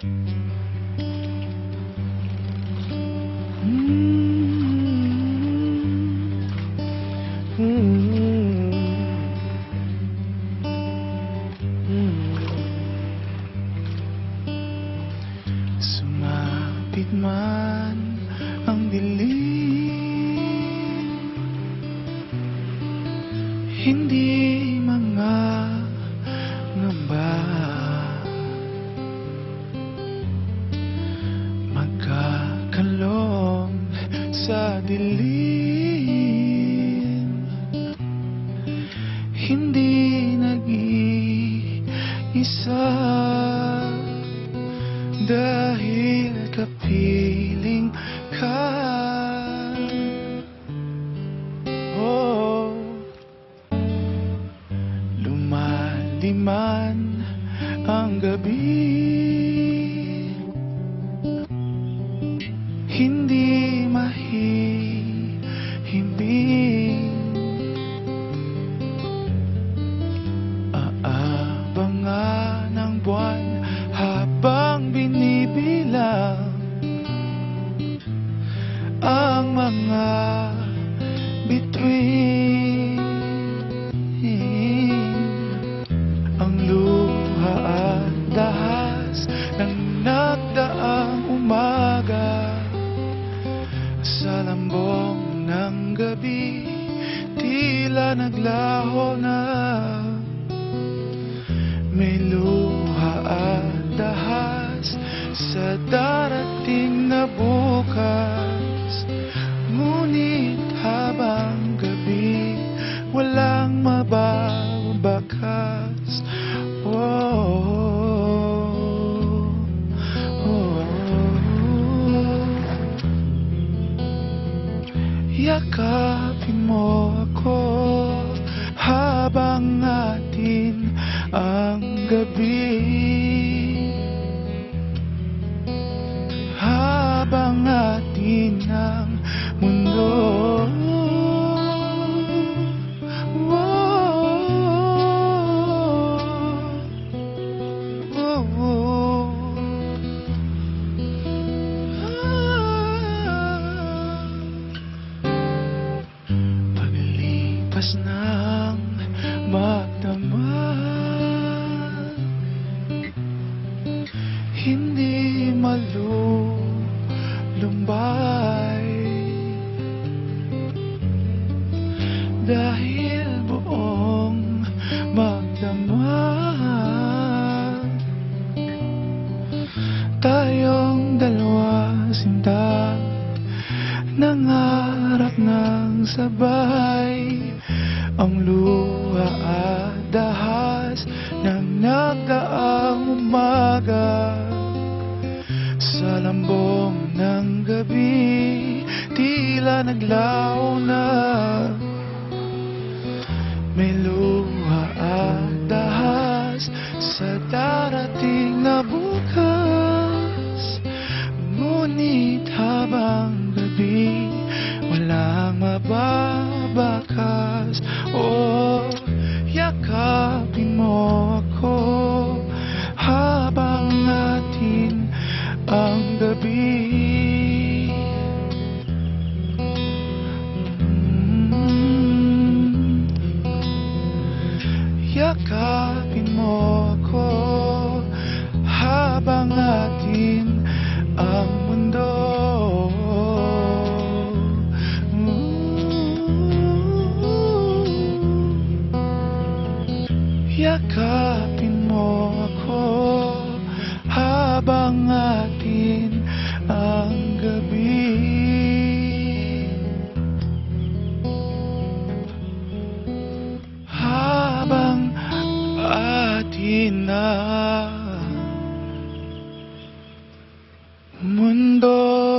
Sumapit man ang dilim Hindi sa dilim. Hindi nag-iisa. Dahil kapiling ka. Oh. Lumaliman ang gabi Aabangan ang buwan habang binibilang Ang mga bituin. Ang luha at dahas ng nagdaang umaga Sa lambong ng gabi Tila naglaho na May luha at dahas Sa darating na bukas. Ngunit habang gabi Walang mababakas Oh, oh, Yakapin mo ako habang atin ang gabi Dahil buong magdamag Tayong dalawa sinta Nangarap ng sabay. Ang luha at dahas Ng nagdaang umaga. Sa lambong ng gabi Tila naglaho na dahas Sa darating na bukas Ngunit habang gabi Walang mababakas. Oh, yakapin mo ako Habang natin ang gabi Yakapin mo ako habang 我们都。